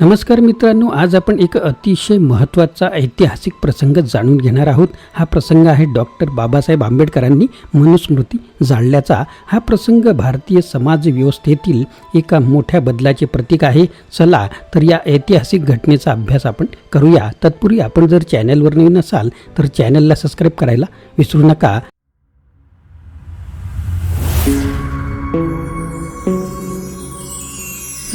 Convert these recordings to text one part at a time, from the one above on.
नमस्कार मित्रांनो आज आपण एक अतिशय महत्त्वाचा ऐतिहासिक प्रसंग जाणून घेणार आहोत. हा प्रसंग आहे डॉक्टर बाबासाहेब आंबेडकरांनी मनुस्मृती जाळल्याचा हा प्रसंग भारतीय समाज व्यवस्थेतील एका मोठ्या बदलाचे प्रतीक आहे. चला तर या ऐतिहासिक घटनेचा अभ्यास आपण करूया. तत्पूर्वी आपण जर चॅनलवर नवीन असाल तर चॅनलला सबस्क्राईब करायला विसरू नका.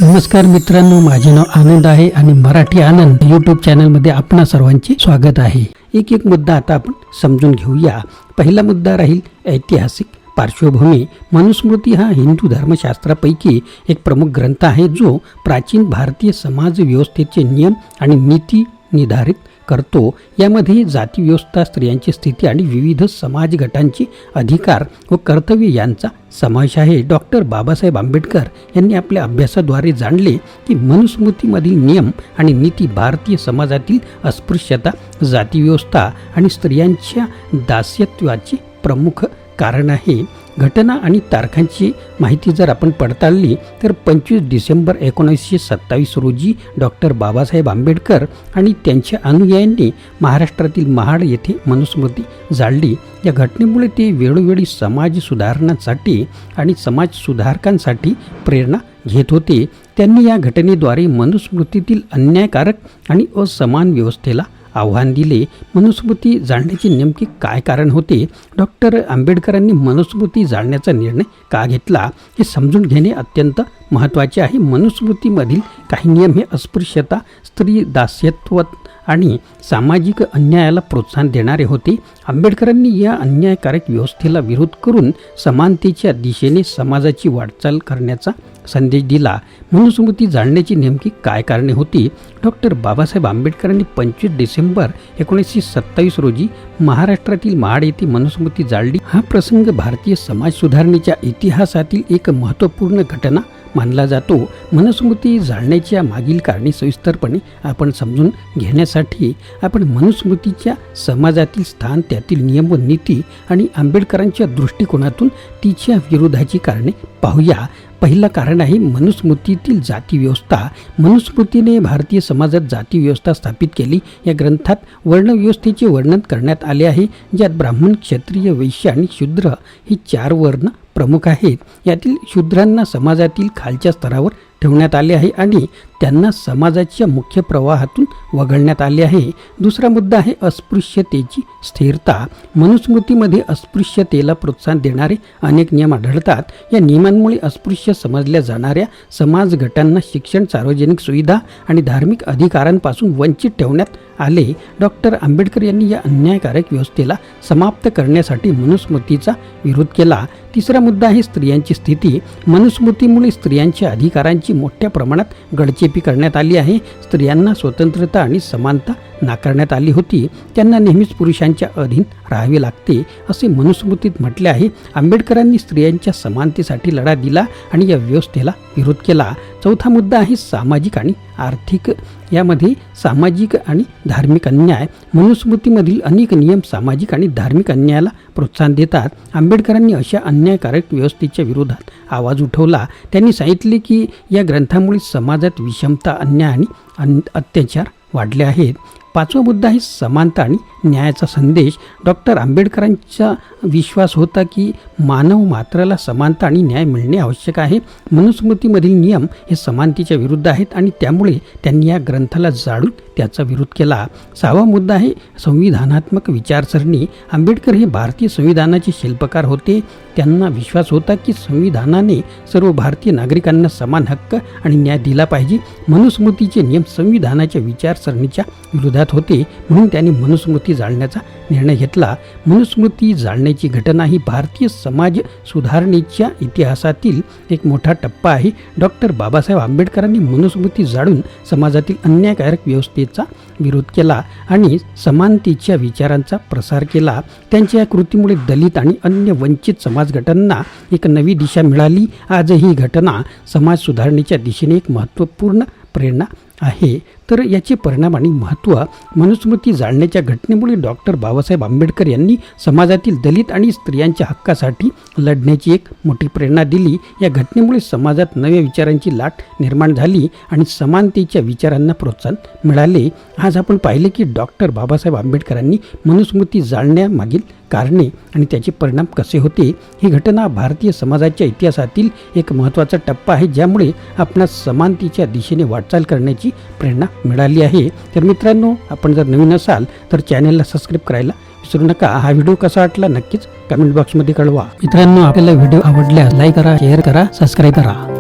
नमस्कार मित्रांनो माझे नाव आनंद आहे आणि मराठी आनंद यूट्यूब चॅनलमध्ये आपणा सर्वांचे स्वागत आहे. एक एक मुद्दा आता आपण समजून घेऊया. पहिला मुद्दा राहील ऐतिहासिक पार्श्वभूमी. मनुस्मृती हा हिंदू धर्मशास्त्रापैकी एक प्रमुख ग्रंथ आहे जो प्राचीन भारतीय समाज व्यवस्थेचे नियम आणि नीती निर्धारित करतो यामध्ये जाती व्यवस्था स्त्रियांची स्थिती आणि विविध समाज गटांचे अधिकार व कर्तव्य यांचा समावेश आहे. डॉक्टर बाबासाहेब आंबेडकर यांनी आपल्या अभ्यासाद्वारे जाणले की मनुस्मृतीमधील नियम आणि नीती भारतीय समाजातील अस्पृश्यता जातीव्यवस्था आणि स्त्रियांच्या दास्यत्वाचे प्रमुख कारण आहे. घटना आणि तारखांची माहिती जर आपण पडताळली तर पंचवीस डिसेंबर एकोणीसशे सत्तावीस रोजी डॉक्टर बाबासाहेब आंबेडकर आणि त्यांच्या अनुयायांनी महाराष्ट्रातील महाड येथे मनुस्मृती जाळली. या घटनेमुळे ते वेळोवेळी समाज सुधारणांसाठी आणि समाज सुधारकांसाठी प्रेरणा घेत होते. त्यांनी या घटनेद्वारे मनुस्मृतीतील अन्यायकारक आणि असमान व्यवस्थेला आव्हान दिले. मनुस्मृती जाळण्याचे नेमके काय कारण होते? डॉक्टर आंबेडकरांनी मनुस्मृती जाळण्याचा निर्णय का घेतला? हे समजून घेणे अत्यंत महत्त्वाचे आहे. मनुस्मृतीमधील काही नियम हे अस्पृश्यता स्त्री दास्यत्व आणि सामाजिक अन्यायाला प्रोत्साहन देणारे होते. आंबेडकरांनी या अन्यायकारक व्यवस्थेला विरोध करून समानतेच्या दिशेने समाजाची वाटचाल करण्याचा संदेश दिला. मनुस्मृती जाणण्याची नेमकी काय कारणे होती? डॉक्टर बाबासाहेब आंबेडकरांनी पंचवीस डिसेंबर एकोणीसशे सत्तावीस रोजी महाराष्ट्रातील महाड येथे मनुस्मृती जाळली. हा प्रसंग भारतीय समाज सुधारणेच्या इतिहासातील एक महत्त्वपूर्ण घटना मानला जातो. मनुस्मृती जाळण्याच्या मागील कारणे सविस्तरपणे आपण समजून घेण्यासाठी आपण मनुस्मृतीच्या समाजातील स्थान त्यातील नियम व नीती आणि आंबेडकरांच्या दृष्टिकोनातून तिच्या विरोधाची कारणे पाहूया. पहिलं कारण आहे मनुस्मृतीतील जातीव्यवस्था. मनुस्मृतीने भारतीय समाजात जातीव्यवस्था स्थापित केली. या ग्रंथात वर्णव्यवस्थेचे वर्णन करण्यात आले आहे. ज्यात ब्राह्मण क्षत्रिय वैश्य आणि शूद्र ही चार वर्ण प्रमुख आहेत. यातील शूद्रांना समाजातील खालच्या स्तरावर ठेवण्यात आले आहे आणि त्यांना समाजाच्या मुख्य प्रवाहातून वगळण्यात आले आहे. दुसरा मुद्दा आहे अस्पृश्यतेची स्थिरता. मनुस्मृतीमध्ये अस्पृश्यतेला प्रोत्साहन देणारे अनेक नियम आढळतात. या नियमांमुळे अस्पृश्य समजल्या जाणाऱ्या समाज गटांना शिक्षण सार्वजनिक सुविधा आणि धार्मिक अधिकारांपासून वंचित ठेवण्यात आले. डॉक्टर आंबेडकर यांनी या अन्यायकारक व्यवस्थेला समाप्त करण्यासाठी मनुस्मृतीचा विरोध केला. तिसरा मुद्दा आहे स्त्रियांची स्थिती. मनुस्मृतीमुळे स्त्रियांच्या अधिकारांची मोठ्या प्रमाणात गडचेपी करण्यात आली आहे. स्त्रियांना स्वतंत्रता आणि समानता नाकारण्यात आली होती. त्यांना नेहमीच पुरुषांच्या अधीन राहावे लागते असे मनुस्मृतीत म्हटले आहे. आंबेडकरांनी स्त्रियांच्या समानतेसाठी लढा दिला आणि या व्यवस्थेला विरोध केला. चौथा मुद्दा आहे सामाजिक आणि आर्थिक यामध्ये सामाजिक आणि धार्मिक अन्याय. मनुस्मृतीमधील अनेक नियम सामाजिक आणि धार्मिक अन्यायाला प्रोत्साहन देतात. आंबेडकरांनी अशा अन्यायकारक व्यवस्थेच्या विरोधात आवाज उठवला. त्यांनी सांगितले की या ग्रंथामुळे समाजात विषमता अन्याय आणि अन अत्याचार वाढले आहेत. पाचवा मुद्दा आहे समानता आणि न्यायाचा संदेश. डॉक्टर आंबेडकरांचा विश्वास होता की मानव मात्राला समानता आणि न्याय मिळणे आवश्यक आहे. मनुस्मृतीमधील नियम हे समानतेच्या विरुद्ध आहेत आणि त्यामुळे त्यांनी या ग्रंथाला जाळून त्याचा विरोध केला. सहावा मुद्दा आहे संविधानात्मक विचारसरणी. आंबेडकर हे भारतीय संविधानाचे शिल्पकार होते. त्यांना विश्वास होता की संविधानाने सर्व भारतीय नागरिकांना समान हक्क आणि न्याय दिला पाहिजे. मनुस्मृतीचे नियम संविधानाच्या विचारसरणीच्या विरोधात होते म्हणून त्यांनी मनुस्मृती जाळण्याचा निर्णय घेतला. मनुस्मृती जाळण्याची घटना ही भारतीय समाज सुधारणेच्या इतिहासातील एक मोठा टप्पा आहे. डॉक्टर बाबासाहेब आंबेडकरांनी मनुस्मृती जाळून समाजातील अन्यायकारक व्यवस्थेचा विरोध केला आणि समानतेच्या विचारांचा प्रसार केला. त्यांच्या या कृतीमुळे दलित आणि अन्य वंचित समाजगटांना एक नवी दिशा मिळाली. आज ही घटना समाज सुधारणेच्या दिशेने एक महत्त्वपूर्ण प्रेरणा आहे. तर याचे परिणाम आणि महत्त्व मनुस्मृती जाळण्याच्या घटनेमुळे डॉक्टर बाबासाहेब आंबेडकर यांनी समाजातील दलित आणि स्त्रियांच्या हक्कासाठी लढण्याची एक मोठी प्रेरणा दिली. या घटनेमुळे समाजात नव्या विचारांची लाट निर्माण झाली आणि समानतेच्या विचारांना प्रोत्साहन मिळाले. आज आपण पाहिले की डॉक्टर बाबासाहेब आंबेडकरांनी मनुस्मृती जाळण्यामागील कारणे आणि त्याचे परिणाम कसे होते ही घटना भारतीय समाजाच्या इतिहासातील एक महत्त्वाचा टप्पा आहे ज्यामुळे आपणास समानतेच्या दिशेने वाटचाल करण्याची प्रेरणा मिळाली आहे. तर मित्रांनो आपण जर नवीन असाल तर चॅनलला सबस्क्राईब करायला विसरू नका. हा व्हिडिओ कसा वाटला नक्कीच कमेंट बॉक्समध्ये कळवा. मित्रांनो आपल्याला व्हिडिओ आवडल्यास लाईक करा शेअर करा सबस्क्राईब करा.